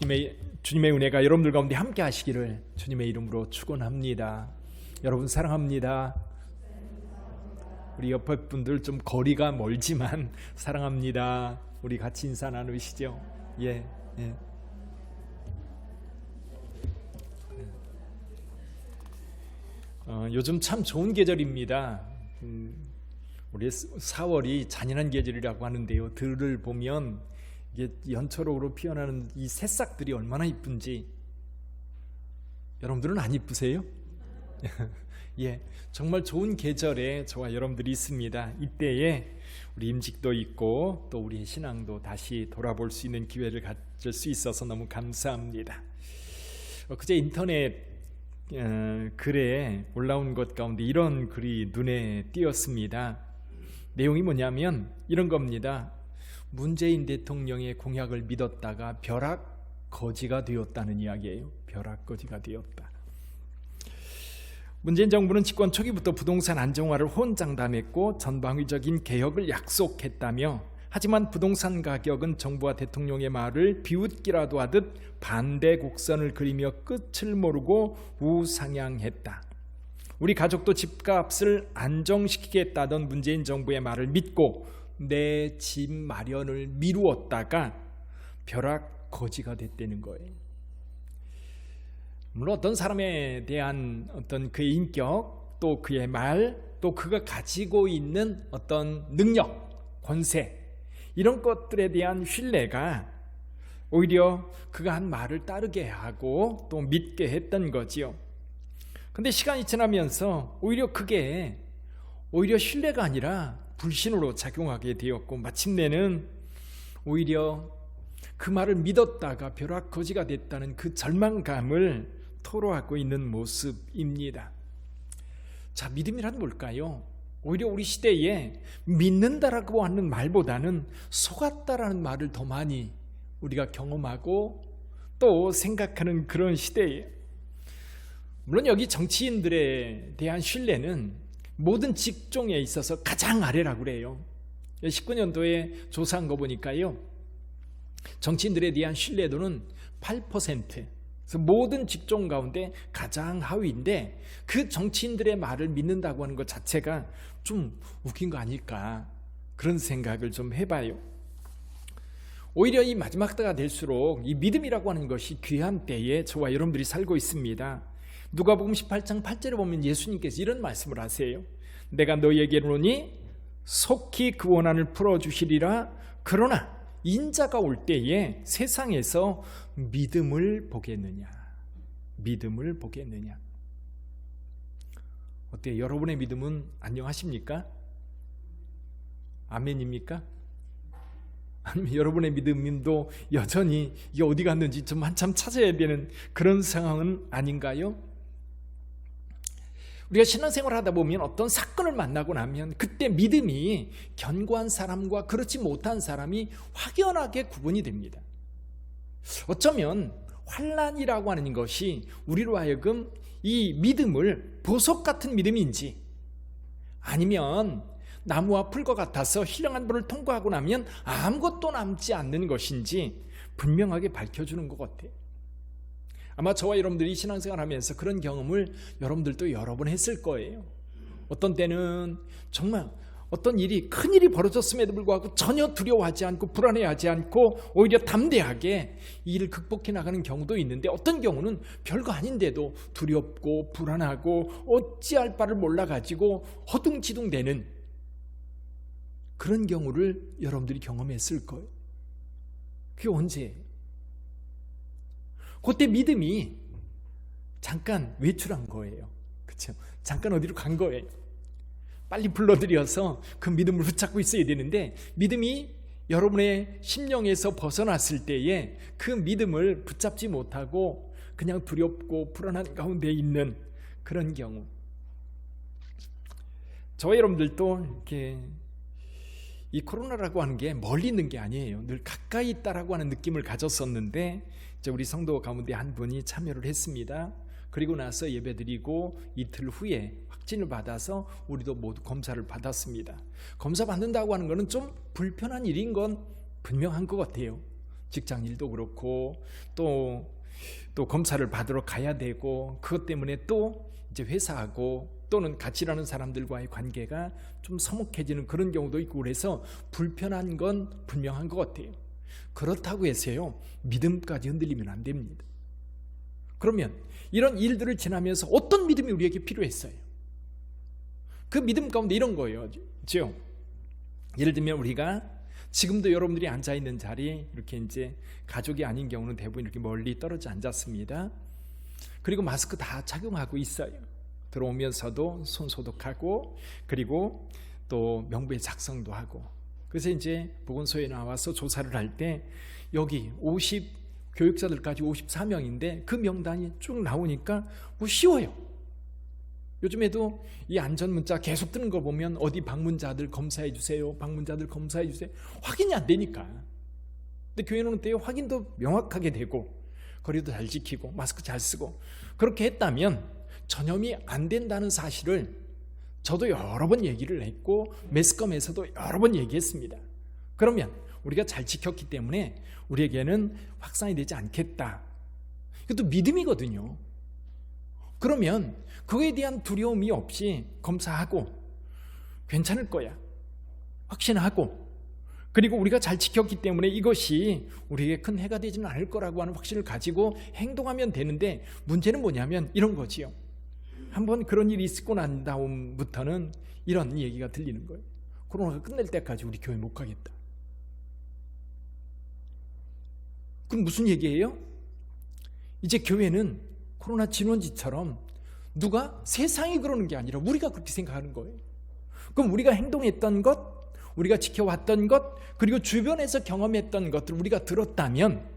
주님의 주님의 은혜가 여러분들 가운데 함께 하시기를 주님의 이름으로 축원합니다. 여러분 사랑합니다. 우리 옆에 분들 좀 거리가 멀지만 사랑합니다. 우리 같이 인사 나누시죠. 예. 예. 어, 요즘 참 좋은 계절입니다. 음, 우리 4월이 잔인한 계절이라고 하는데요. 들을 보면 이게 연초록으로 피어나는 이 새싹들이 얼마나 이쁜지 여러분들은 안 이쁘세요? 예, 정말 좋은 계절에 저와 여러분들이 있습니다. 이때에 우리 임직도 있고 또 우리의 신앙도 다시 돌아볼 수 있는 기회를 가질 수 있어서 너무 감사합니다. 어, 그제 인터넷 어, 글에 올라온 것 가운데 이런 글이 눈에 띄었습니다. 내용이 뭐냐면 이런 겁니다. 문재인 대통령의 공약을 믿었다가 벼락 거지가 되었다는 이야기예요. 벼락 거지가 되었다. 문재인 정부는 집권 초기부터 부동산 안정화를 호언장담했고 전방위적인 개혁을 약속했다며 하지만 부동산 가격은 정부와 대통령의 말을 비웃기라도 하듯 반대 곡선을 그리며 끝을 모르고 우상향했다. 우리 가족도 집값을 안정시키겠다던 문재인 정부의 말을 믿고 내 집 마련을 미루었다가 벼락 거지가 됐다는 거예요. 물론 어떤 사람에 대한 어떤 그의 인격, 또 그의 말, 또 그가 가지고 있는 어떤 능력, 권세, 이런 것들에 대한 신뢰가 오히려 그가 한 말을 따르게 하고 또 믿게 했던 거지요. 근데 시간이 지나면서 오히려 그게 오히려 신뢰가 아니라 불신으로 작용하게 되었고 마침내는 오히려 그 말을 믿었다가 벼락 거지가 됐다는 그 절망감을 토로하고 있는 모습입니다. 자, 믿음이란 뭘까요? 오히려 우리 시대에 믿는다라고 하는 말보다는 속았다라는 말을 더 많이 우리가 경험하고 또 생각하는 그런 시대에 물론 여기 정치인들에 대한 신뢰는 모든 직종에 있어서 가장 아래라고 그래요. 19년도에 조사한 거 보니까요. 정치인들에 대한 신뢰도는 8%. 그래서 모든 직종 가운데 가장 하위인데 그 정치인들의 말을 믿는다고 하는 것 자체가 좀 웃긴 거 아닐까 그런 생각을 좀 해봐요. 오히려 이 마지막 때가 될수록 이 믿음이라고 하는 것이 귀한 때에 저와 여러분들이 살고 있습니다. 누가복음 18장 8절에 보면 예수님께서 이런 말씀을 하세요. 내가 너에게로니 속히 그 원한을 풀어 주시리라. 그러나 인자가 올 때에 세상에서 믿음을 보겠느냐? 믿음을 보겠느냐? 어때? 여러분의 믿음은 안녕하십니까? 아멘입니까? 아니면 여러분의 믿음도 여전히 이게 어디 갔는지 좀 한참 찾아야 되는 그런 상황은 아닌가요? 우리가 신앙생활 하다 보면 어떤 사건을 만나고 나면 그때 믿음이 견고한 사람과 그렇지 못한 사람이 확연하게 구분이 됩니다. 어쩌면 환란이라고 하는 것이 우리로 하여금 이 믿음을 보석 같은 믿음인지 아니면 나무와 풀과 같아서 힐령한 불을 통과하고 나면 아무것도 남지 않는 것인지 분명하게 밝혀주는 것 같아요. 아마 저와 여러분들이 신앙생활 하면서 그런 경험을 여러분들도 여러 번 했을 거예요. 어떤 때는 정말 어떤 일이 큰 일이 벌어졌음에도 불구하고 전혀 두려워하지 않고 불안해하지 않고 오히려 담대하게 이 일을 극복해 나가는 경우도 있는데 어떤 경우는 별거 아닌데도 두렵고 불안하고 어찌할 바를 몰라 가지고 허둥지둥대는 그런 경우를 여러분들이 경험했을 거예요. 그게 언제예요? 그때 믿음이 잠깐 외출한 거예요. 그렇죠? 잠깐 어디로 간 거예요. 빨리 불러들여서 그 믿음을 붙잡고 있어야 되는데 믿음이 여러분의 심령에서 벗어났을 때에 그 믿음을 붙잡지 못하고 그냥 두렵고 불안한 가운데 있는 그런 경우. 저와 여러분들도 이렇게 이 코로나라고 하는 게 멀리 있는 게 아니에요. 늘 가까이 있다라고 하는 느낌을 가졌었는데 이제 우리 성도 가운데 한 분이 참여를 했습니다. 그리고 나서 예배드리고 이틀 후에 확진을 받아서 우리도 모두 검사를 받았습니다. 검사 받는다고 하는 것은 좀 불편한 일인 건 분명한 것 같아요. 직장 일도 그렇고 또, 또 검사를 받으러 가야 되고 그것 때문에 또 이제 회사하고 또는 같이 일하는 사람들과의 관계가 좀 서먹해지는 그런 경우도 있고 그래서 불편한 건 분명한 것 같아요. 그렇다고 해서요, 믿음까지 흔들리면 안 됩니다. 그러면 이런 일들을 지나면서 어떤 믿음이 우리에게 필요했어요? 그 믿음 가운데 이런 거예요. 죠 예를 들면 우리가 지금도 여러분들이 앉아 있는 자리 이렇게 이제 가족이 아닌 경우는 대부분 이렇게 멀리 떨어져 앉았습니다. 그리고 마스크 다 착용하고 있어요. 들어오면서도 손 소독하고 그리고 또 명부에 작성도 하고 그래서 이제 보건소에 나와서 조사를 할 때 여기 50 교육자들까지 54명인데 그 명단이 쭉 나오니까 뭐 쉬워요. 요즘에도 이 안전 문자 계속 뜨는 거 보면 어디 방문자들 검사해 주세요. 방문자들 검사해 주세요. 확인이 안 되니까. 근데 교회는 어때요? 확인도 명확하게 되고 거리도 잘 지키고 마스크 잘 쓰고 그렇게 했다면 전염이 안 된다는 사실을 저도 여러 번 얘기를 했고 매스컴에서도 여러 번 얘기했습니다. 그러면 우리가 잘 지켰기 때문에 우리에게는 확산이 되지 않겠다. 이것도 믿음이거든요. 그러면 그거에 대한 두려움이 없이 검사하고 괜찮을 거야. 확신하고 그리고 우리가 잘 지켰기 때문에 이것이 우리에게 큰 해가 되지는 않을 거라고 하는 확신을 가지고 행동하면 되는데 문제는 뭐냐면 이런 거지요. 한번 그런 일이 있고 난 다음부터는 이런 얘기가 들리는 거예요. 코로나가 끝날 때까지 우리 교회 못 가겠다. 그럼 무슨 얘기예요? 이제 교회는 코로나 진원지처럼 누가 세상이 그러는 게 아니라 우리가 그렇게 생각하는 거예요. 그럼 우리가 행동했던 것, 우리가 지켜왔던 것, 그리고 주변에서 경험했던 것들 우리가 들었다면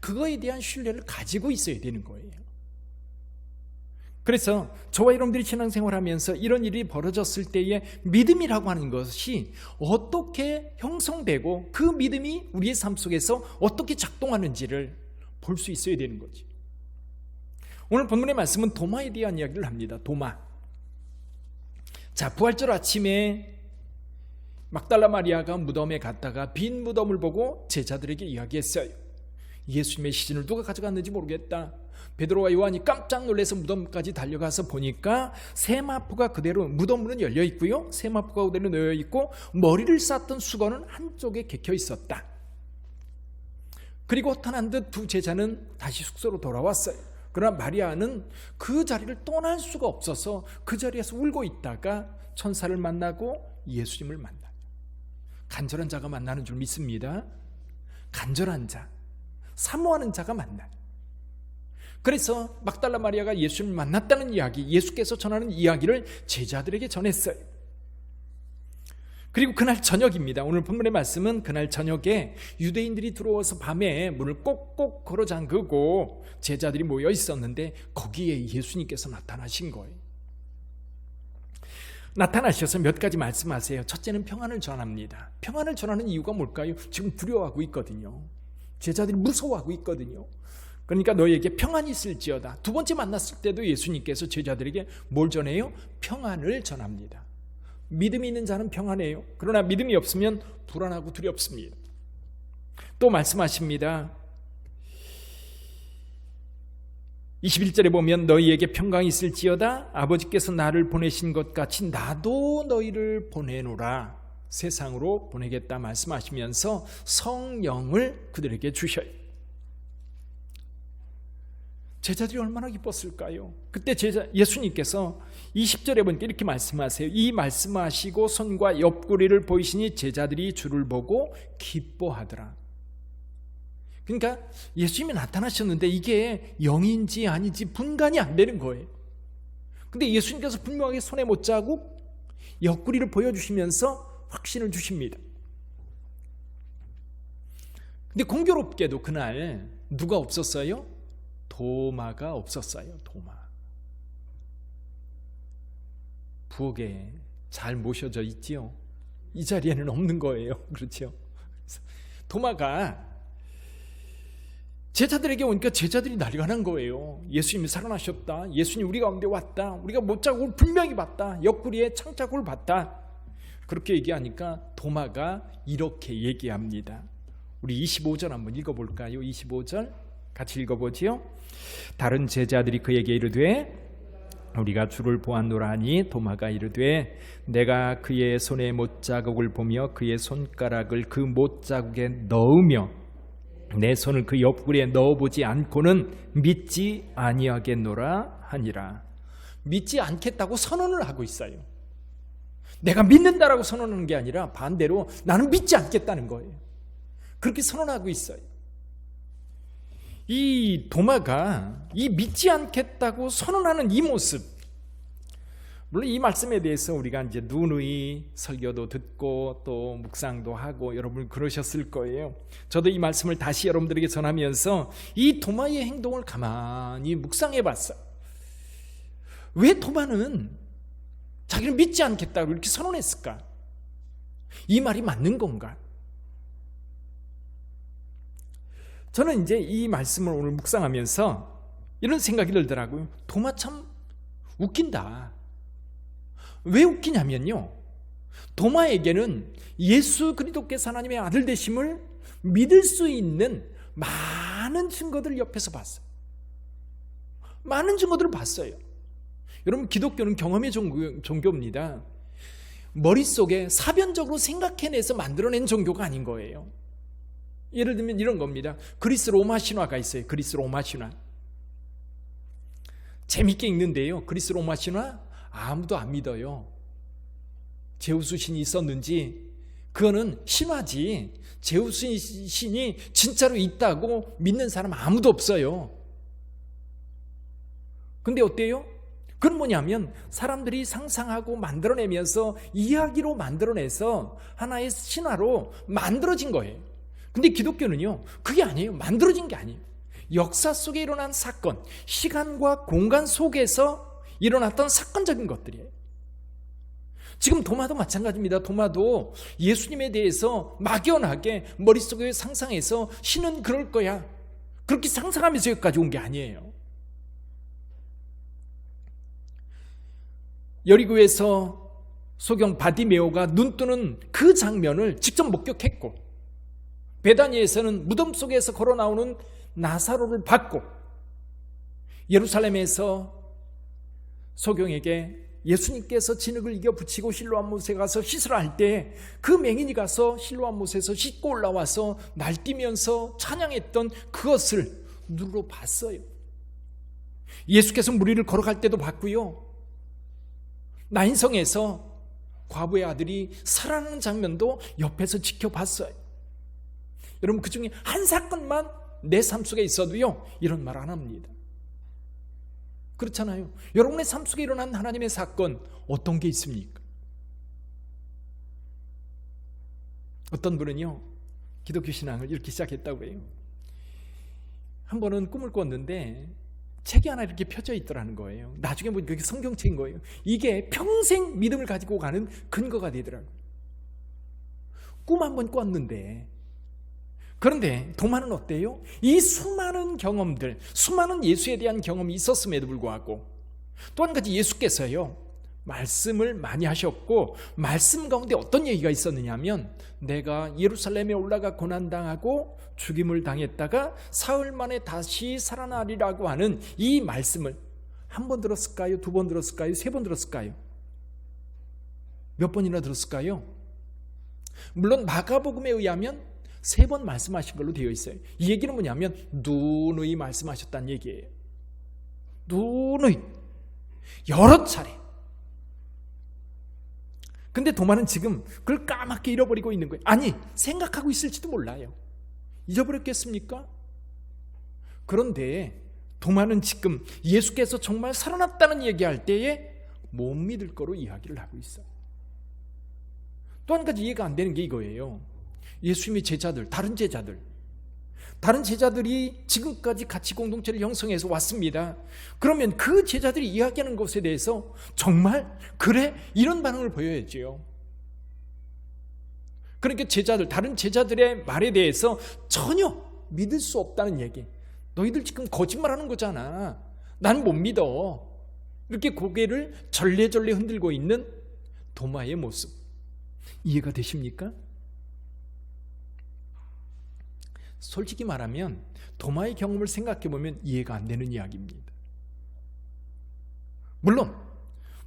그거에 대한 신뢰를 가지고 있어야 되는 거예요. 그래서 저와 여러분들이 신앙생활 하면서 이런 일이 벌어졌을 때의 믿음이라고 하는 것이 어떻게 형성되고 그 믿음이 우리의 삶 속에서 어떻게 작동하는지를 볼 수 있어야 되는 거지. 오늘 본문의 말씀은 도마에 대한 이야기를 합니다. 도마. 자, 부활절 아침에 막달라 마리아가 무덤에 갔다가 빈 무덤을 보고 제자들에게 이야기했어요. 예수님의 시신을 누가 가져갔는지 모르겠다. 베드로와 요한이 깜짝 놀라서 무덤까지 달려가서 보니까 세마포가 그대로 무덤문은 열려 있고요. 세마포가 그대로 놓여 있고 머리를 쌌던 수건은 한쪽에 개켜 있었다. 그리고 허탄한 듯 두 제자는 다시 숙소로 돌아왔어요. 그러나 마리아는 그 자리를 떠날 수가 없어서 그 자리에서 울고 있다가 천사를 만나고 예수님을 만나. 간절한 자가 만나는 줄 믿습니다. 간절한 자, 사모하는 자가 만나요. 그래서 막달라 마리아가 예수를 만났다는 이야기, 예수께서 전하는 이야기를 제자들에게 전했어요. 그리고 그날 저녁입니다. 오늘 본문의 말씀은 그날 저녁에 유대인들이 들어와서 밤에 문을 꼭꼭 걸어 잠그고 제자들이 모여 있었는데 거기에 예수님께서 나타나신 거예요. 나타나셔서 몇 가지 말씀하세요. 첫째는 평안을 전합니다. 평안을 전하는 이유가 뭘까요? 지금 두려워하고 있거든요. 제자들이 무서워하고 있거든요. 그러니까 너에게 평안이 있을지어다. 두 번째 만났을 때도 예수님께서 제자들에게 뭘 전해요? 평안을 전합니다. 믿음이 있는 자는 평안해요. 그러나 믿음이 없으면 불안하고 두렵습니다. 또 말씀하십니다. 21절에 보면 너희에게 평강이 있을지어다 아버지께서 나를 보내신 것 같이 나도 너희를 보내노라 세상으로 보내겠다 말씀하시면서 성령을 그들에게 주셔요. 제자들이 얼마나 기뻤을까요? 그때 제자 예수님께서 20절에 보니까 이렇게 말씀하세요. 이 말씀하시고 손과 옆구리를 보이시니 제자들이 주를 보고 기뻐하더라. 그러니까 예수님이 나타나셨는데 이게 영인지 아닌지 분간이 안 되는 거예요. 근데 예수님께서 분명하게 손에 못 자국 옆구리를 보여주시면서 확신을 주십니다. 근데 공교롭게도 그날 누가 없었어요? 도마가 없었어요. 도마. 부엌에 잘 모셔져 있지요. 이 자리에는 없는 거예요. 그렇죠? 도마가 제자들에게 오니까 제자들이 난리가 난 거예요. 예수님이 살아나셨다. 예수님 우리 가운데 왔다. 우리가 못자국을 분명히 봤다. 옆구리에 창자국을 봤다. 그렇게 얘기하니까 도마가 이렇게 얘기합니다. 우리 25절 한번 읽어볼까요? 25절 같이 읽어보지요. 다른 제자들이 그에게 이르되 우리가 주를 보았노라 하니 도마가 이르되 내가 그의 손에 못자국을 보며 그의 손가락을 그 못자국에 넣으며 내 손을 그 옆구리에 넣어보지 않고는 믿지 아니하겠노라 하니라. 믿지 않겠다고 선언을 하고 있어요. 내가 믿는다라고 선언하는 게 아니라 반대로 나는 믿지 않겠다는 거예요. 그렇게 선언하고 있어요 이 도마가 이 믿지 않겠다고 선언하는 이 모습 물론 이 말씀에 대해서 우리가 이제 누누이 설교도 듣고 또 묵상도 하고 여러분 그러셨을 거예요. 저도 이 말씀을 다시 여러분들에게 전하면서 이 도마의 행동을 가만히 묵상해 봤어요. 왜 도마는 자기를 믿지 않겠다고 이렇게 선언했을까? 이 말이 맞는 건가? 저는 이제 이 말씀을 오늘 묵상하면서 이런 생각이 들더라고요. 도마 참 웃긴다. 왜 웃기냐면요. 도마에게는 예수 그리스도께서 하나님의 아들 되심을 믿을 수 있는 많은 증거들 옆에서 봤어요. 많은 증거들을 봤어요. 여러분 기독교는 경험의 종교, 입니다 머릿속에 사변적으로 생각해내서 만들어낸 종교가 아닌 거예요. 예를 들면 이런 겁니다. 그리스 로마 신화가 있어요. 그리스 로마 신화. 재밌게 읽는데요. 그리스 로마 신화 아무도 안 믿어요. 제우스 신이 있었는지 그거는 신화지. 제우스 신이 진짜로 있다고 믿는 사람 아무도 없어요. 근데 어때요? 그건 뭐냐면 사람들이 상상하고 만들어내면서 이야기로 만들어내서 하나의 신화로 만들어진 거예요. 근데 기독교는요, 그게 아니에요. 만들어진 게 아니에요. 역사 속에 일어난 사건, 시간과 공간 속에서 일어났던 사건적인 것들이에요. 지금 도마도 마찬가지입니다. 도마도 예수님에 대해서 막연하게 머릿속에 상상해서 신은 그럴 거야. 그렇게 상상하면서 여기까지 온 게 아니에요. 여리고에서 소경 바디메오가 눈 뜨는 그 장면을 직접 목격했고 베다니에서는 무덤 속에서 걸어 나오는 나사로를 받고 예루살렘에서 소경에게 예수님께서 진흙을 이겨 붙이고 실로암 못에 가서 씻으라 할 때 그 맹인이 가서 실로암 못에서 씻고 올라와서 날뛰면서 찬양했던 그것을 눈으로 봤어요. 예수께서 무리를 걸어갈 때도 봤고요. 나인성에서 과부의 아들이 살아나는 장면도 옆에서 지켜봤어요. 여러분 그 중에 한 사건만 내 삶 속에 있어도요 이런 말 안 합니다. 그렇잖아요. 여러분의 삶 속에 일어난 하나님의 사건 어떤 게 있습니까? 어떤 분은요 기독교 신앙을 이렇게 시작했다고 해요. 한 번은 꿈을 꿨는데 책이 하나 이렇게 펴져 있더라는 거예요. 나중에 보니까 그게 성경책인 거예요. 이게 평생 믿음을 가지고 가는 근거가 되더라고요. 꿈 한 번 꿨는데 그런데 도마는 어때요? 이 수많은 경험들, 수많은 예수에 대한 경험이 있었음에도 불구하고 또 한 가지 예수께서요. 말씀을 많이 하셨고 말씀 가운데 어떤 얘기가 있었느냐면 내가 예루살렘에 올라가 고난 당하고 죽임을 당했다가 사흘 만에 다시 살아나리라고 하는 이 말씀을 한 번 들었을까요? 두 번 들었을까요? 세 번 들었을까요? 몇 번이나 들었을까요? 물론 마가복음에 의하면 세 번 말씀하신 걸로 되어 있어요. 이 얘기는 뭐냐면 누누이 말씀하셨다는 얘기예요. 누누이 여러 차례 근데 도마는 지금 그걸 까맣게 잃어버리고 있는 거예요. 아니, 생각하고 있을지도 몰라요. 잊어버렸겠습니까? 그런데 도마는 지금 예수께서 정말 살아났다는 얘기할 때에 못 믿을 거로 이야기를 하고 있어요. 또한 가지 이해가 안 되는 게 이거예요. 예수님의 제자들, 다른 제자들, 다른 제자들이 지금까지 같이 공동체를 형성해서 왔습니다. 그러면 그 제자들이 이야기하는 것에 대해서 정말 그래 이런 반응을 보여야지요. 그러니까 제자들 다른 제자들의 말에 대해서 전혀 믿을 수 없다는 얘기. 너희들 지금 거짓말하는 거잖아. 난 못 믿어. 이렇게 고개를 절레절레 흔들고 있는 도마의 모습. 이해가 되십니까? 솔직히 말하면 도마의 경험을 생각해 보면 이해가 안 되는 이야기입니다. 물론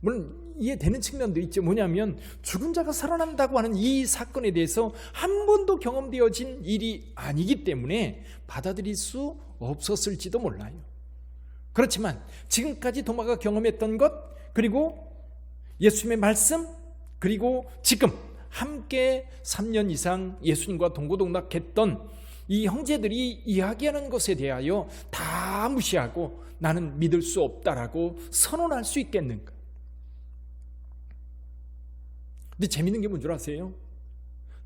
물론 이해되는 측면도 있죠. 뭐냐면 죽은 자가 살아난다고 하는 이 사건에 대해서 한 번도 경험되어진 일이 아니기 때문에 받아들일 수 없었을지도 몰라요. 그렇지만 지금까지 도마가 경험했던 것 그리고 예수님의 말씀 그리고 지금 함께 3년 이상 예수님과 동고동락했던 이 형제들이 이야기하는 것에 대하여 다 무시하고 나는 믿을 수 없다라고 선언할 수 있겠는가? 근데 재밌는 게 뭔 줄 아세요?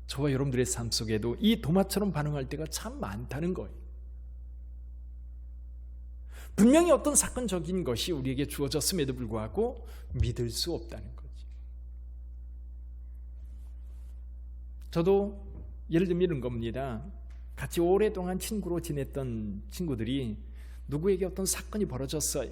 저와 여러분들의 삶 속에도 이 도마처럼 반응할 때가 참 많다는 거예요. 분명히 어떤 사건적인 것이 우리에게 주어졌음에도 불구하고 믿을 수 없다는 거지. 저도 예를 들면 이런 겁니다. 같이 오랫동안 친구로 지냈던 친구들이 누구에게 어떤 사건이 벌어졌어요.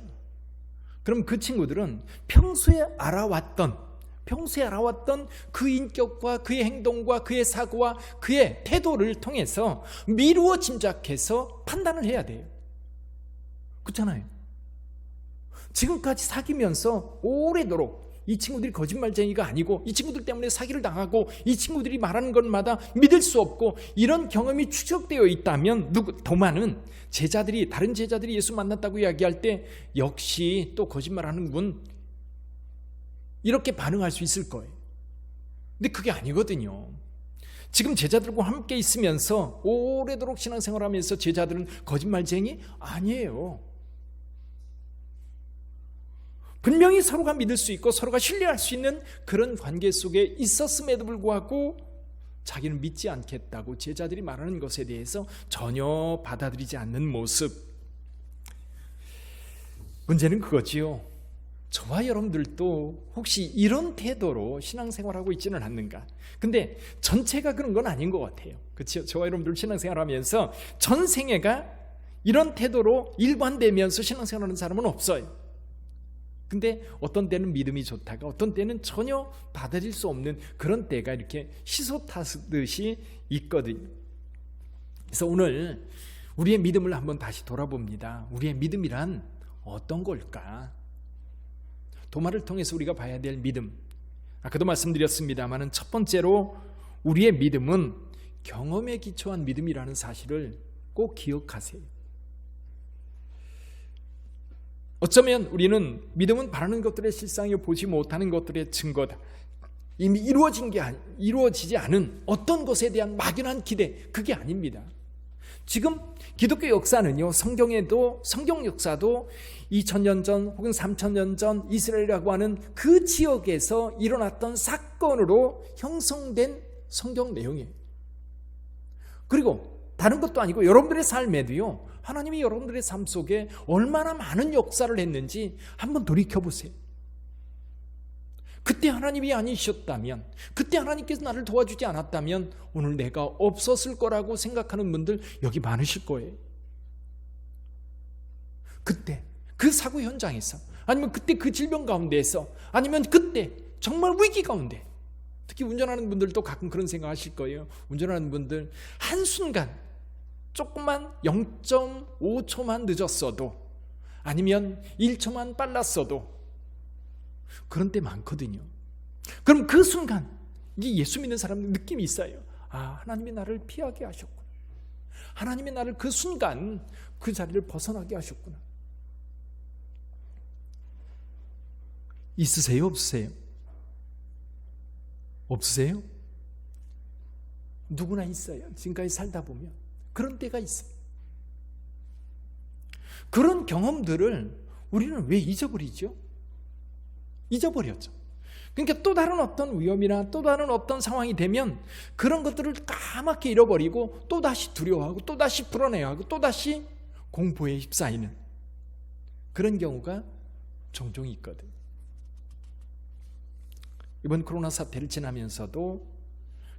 그럼 그 친구들은 평소에 알아왔던 평소에 알아왔던 그 인격과 그의 행동과 그의 사고와 그의 태도를 통해서 미루어 짐작해서 판단을 해야 돼요. 그렇잖아요. 지금까지 사귀면서 오래도록 이 친구들이 거짓말쟁이가 아니고 이 친구들 때문에 사기를 당하고 이 친구들이 말하는 것마다 믿을 수 없고 이런 경험이 추적되어 있다면 누구 도마는 제자들이 다른 제자들이 예수 만났다고 이야기할 때 역시 또 거짓말하는 분 이렇게 반응할 수 있을 거예요. 근데 그게 아니거든요. 지금 제자들과 함께 있으면서 오래도록 신앙생활하면서 제자들은 거짓말쟁이 아니에요. 분명히 서로가 믿을 수 있고 서로가 신뢰할 수 있는 그런 관계 속에 있었음에도 불구하고 자기는 믿지 않겠다고 제자들이 말하는 것에 대해서 전혀 받아들이지 않는 모습. 문제는 그거지요. 저와 여러분들도 혹시 이런 태도로 신앙생활하고 있지는 않는가? 근데 전체가 그런 건 아닌 것 같아요. 그렇죠? 저와 여러분들 신앙생활하면서 전 생애가 이런 태도로 일관되면서 신앙생활하는 사람은 없어요. 근데 어떤 때는 믿음이 좋다가 어떤 때는 전혀 받아들일 수 없는 그런 때가 이렇게 시소 타듯이 있거든요. 그래서 오늘 우리의 믿음을 한번 다시 돌아봅니다. 우리의 믿음이란 어떤 걸까? 도마를 통해서 우리가 봐야 될 믿음. 아까도 말씀드렸습니다만은 첫 번째로 우리의 믿음은 경험에 기초한 믿음이라는 사실을 꼭 기억하세요. 어쩌면 우리는 믿음은 바라는 것들의 실상이 보지 못하는 것들의 증거다. 이미 이루어진 게 아니, 이루어지지 않은 어떤 것에 대한 막연한 기대, 그게 아닙니다. 지금 기독교 역사는요, 성경에도, 성경 역사도 2000년 전 혹은 3000년 전 이스라엘이라고 하는 그 지역에서 일어났던 사건으로 형성된 성경 내용이에요. 그리고 다른 것도 아니고 여러분들의 삶에도요, 하나님이 여러분들의 삶 속에 얼마나 많은 역사를 했는지 한번 돌이켜 보세요. 그때 하나님이 아니셨다면, 그때 하나님께서 나를 도와주지 않았다면 오늘 내가 없었을 거라고 생각하는 분들 여기 많으실 거예요. 그때 그 사고 현장에서 아니면 그때 그 질병 가운데에서 아니면 그때 정말 위기 가운데 특히 운전하는 분들도 가끔 그런 생각 하실 거예요. 운전하는 분들 한순간 조금만 0.5초만 늦었어도 아니면 1초만 빨랐어도 그런 때 많거든요. 그럼 그 순간 이 예수 믿는 사람 느낌이 있어요. 아, 하나님이 나를 피하게 하셨구나. 하나님이 나를 그 순간 그 자리를 벗어나게 하셨구나. 있으세요? 없으세요? 없으세요? 누구나 있어요. 지금까지 살다 보면. 그런 때가 있어요. 그런 경험들을 우리는 왜 잊어버리죠? 잊어버렸죠. 그러니까 또 다른 어떤 위험이나 또 다른 어떤 상황이 되면 그런 것들을 까맣게 잃어버리고 또 다시 두려워하고 또 다시 풀어내야 하고 또 다시 공포에 휩싸이는 그런 경우가 종종 있거든. 이번 코로나 사태를 지나면서도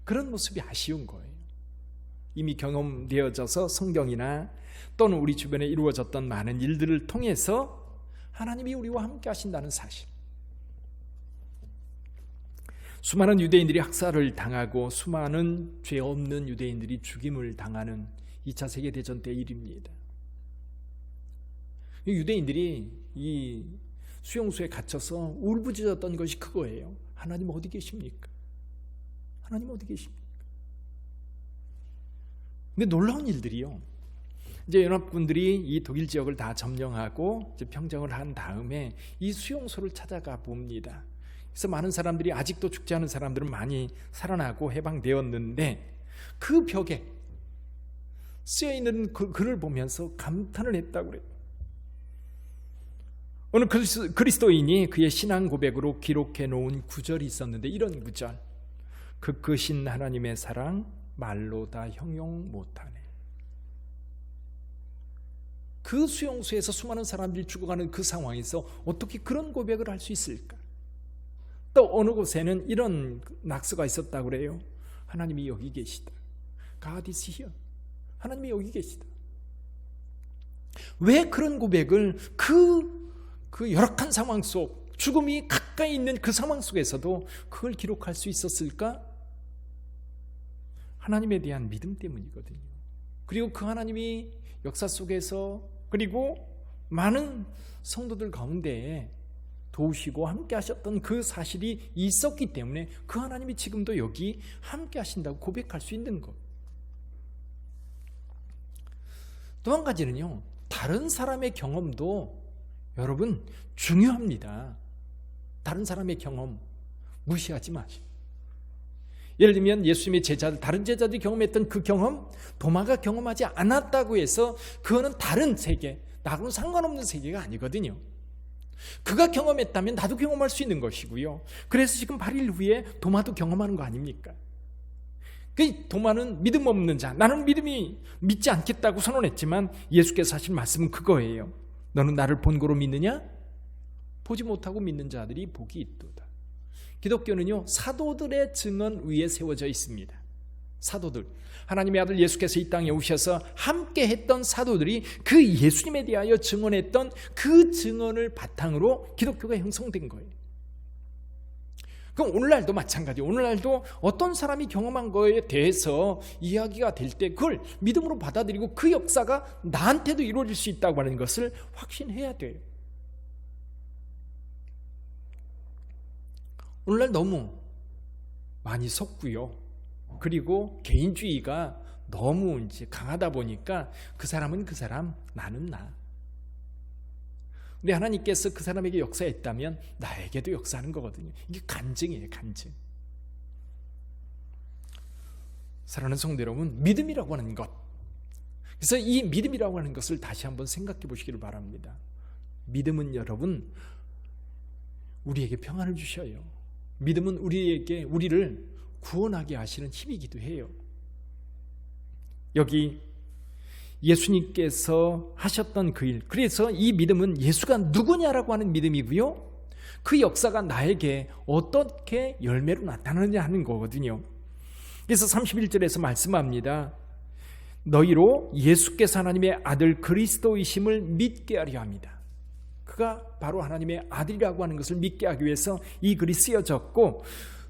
그런 모습이 아쉬운 거예요. 이미 경험되어져서 성경이나 또는 우리 주변에 이루어졌던 많은 일들을 통해서 하나님이 우리와 함께 하신다는 사실. 수많은 유대인들이 학살을 당하고 수많은 죄 없는 유대인들이 죽임을 당하는 2차 세계대전 때 일입니다. 유대인들이 이 수용소에 갇혀서 울부짖었던 것이 그거예요. 하나님 어디 계십니까? 하나님 어디 계십니까? 근데 놀라운 일들이요. 이제 연합군들이 이 독일 지역을 다 점령하고 평정을 한 다음에 이 수용소를 찾아가 봅니다. 그래서 많은 사람들이 아직도 죽지 않은 사람들은 많이 살아나고 해방되었는데 그 벽에 쓰여 있는 그 글을 보면서 감탄을 했다고 그래요. 어느 그리스도인이 그의 신앙 고백으로 기록해 놓은 구절이 있었는데 이런 구절. 그 크신 하나님의 사랑 말로 다 형용 못하네. 그 수용소에서 수많은 사람들이 죽어가는 그 상황에서 어떻게 그런 고백을 할 수 있을까? 또 어느 곳에는 이런 낙서가 있었다고 그래요. 하나님이 여기 계시다. God is here. 하나님이 여기 계시다. 왜 그런 고백을 그, 그 열악한 상황 속, 죽음이 가까이 있는 그 상황 속에서도 그걸 기록할 수 있었을까? 하나님에 대한 믿음 때문이거든요. 그리고 그 하나님이 역사 속에서 그리고 많은 성도들 가운데 도우시고 함께 하셨던 그 사실이 있었기 때문에 그 하나님이 지금도 여기 함께 하신다고 고백할 수 있는 것. 또 한 가지는요, 다른 사람의 경험도 여러분 중요합니다. 다른 사람의 경험 무시하지 마시고. 예를 들면 예수님의 제자들, 다른 제자들이 경험했던 그 경험, 도마가 경험하지 않았다고 해서 그거는 다른 세계, 나하고는 상관없는 세계가 아니거든요. 그가 경험했다면 나도 경험할 수 있는 것이고요. 그래서 지금 8일 후에 도마도 경험하는 거 아닙니까? 그 도마는 믿음 없는 자, 나는 믿음이 믿지 않겠다고 선언했지만 예수께서 하신 말씀은 그거예요. 너는 나를 본고로 믿느냐? 보지 못하고 믿는 자들이 복이 있도다. 기독교는요, 사도들의 증언 위에 세워져 있습니다. 사도들. 하나님의 아들 예수께서 이 땅에 오셔서 함께 했던 사도들이 그 예수님에 대하여 증언했던 그 증언을 바탕으로 기독교가 형성된 거예요. 그럼 오늘날도 마찬가지. 오늘날도 어떤 사람이 경험한 거에 대해서 이야기가 될 때 그걸 믿음으로 받아들이고 그 역사가 나한테도 이루어질 수 있다고 하는 것을 확신해야 돼요. 오늘날 너무 많이 속고요. 그리고 개인주의가 너무 이제 강하다 보니까 그 사람은 그 사람, 나는 나. 근데 하나님께서 그 사람에게 역사했다면 나에게도 역사하는 거거든요. 이게 간증이에요, 간증. 사랑하는 성도 여러분, 믿음이라고 하는 것. 그래서 이 믿음이라고 하는 것을 다시 한번 생각해 보시기를 바랍니다. 믿음은 여러분, 우리에게 평안을 주셔요. 믿음은 우리에게, 우리를 구원하게 하시는 힘이기도 해요. 여기 예수님께서 하셨던 그 일. 그래서 이 믿음은 예수가 누구냐라고 하는 믿음이고요. 그 역사가 나에게 어떻게 열매로 나타나느냐 하는 거거든요. 그래서 31절에서 말씀합니다. 너희로 예수께서 하나님의 아들 그리스도이심을 믿게 하려 합니다. 그가 바로 하나님의 아들이라고 하는 것을 믿게 하기 위해서 이 글이 쓰여졌고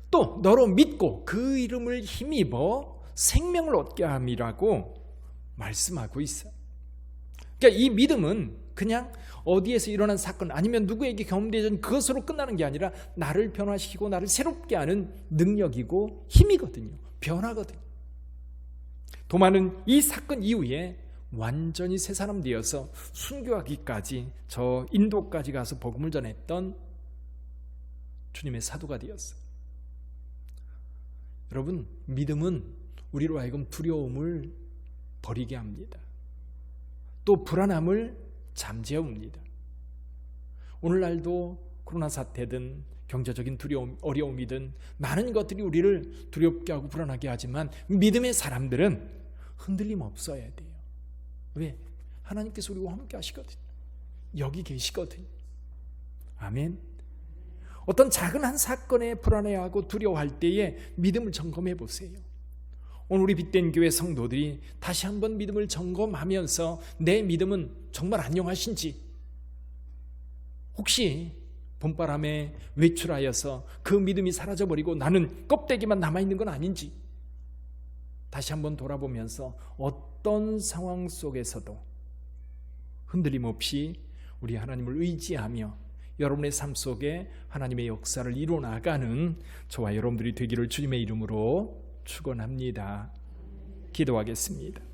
또 너로 믿고 그 이름을 힘입어 생명을 얻게 함이라고 말씀하고 있어요. 그러니까 이 믿음은 그냥 어디에서 일어난 사건 아니면 누구에게 경험되던 그것으로 끝나는 게 아니라 나를 변화시키고 나를 새롭게 하는 능력이고 힘이거든요. 변화거든요. 도마는 이 사건 이후에 완전히 새 사람 되어서 순교하기까지 저 인도까지 가서 복음을 전했던 주님의 사도가 되었어요. 여러분, 믿음은 우리로 하여금 두려움을 버리게 합니다. 또 불안함을 잠재웁니다. 오늘날도 코로나 사태든 경제적인 두려움, 어려움이든 많은 것들이 우리를 두렵게 하고 불안하게 하지만 믿음의 사람들은 흔들림 없어야 돼요. 왜? 하나님께서 우리와 함께 하시거든요. 여기 계시거든요. 아멘. 어떤 작은 한 사건에 불안해하고 두려워할 때에 믿음을 점검해 보세요. 오늘 우리 빛된 교회 성도들이 다시 한번 믿음을 점검하면서 내 믿음은 정말 안녕하신지 혹시 봄바람에 외출하여서 그 믿음이 사라져버리고 나는 껍데기만 남아있는 건 아닌지 다시 한번 돌아보면서 어떤 상황 속에서도 흔들림 없이 우리 하나님을 의지하며 여러분의 삶 속에 하나님의 역사를 이루어 나가는 저와 여러분들이 되기를 주님의 이름으로 축원합니다. 기도하겠습니다.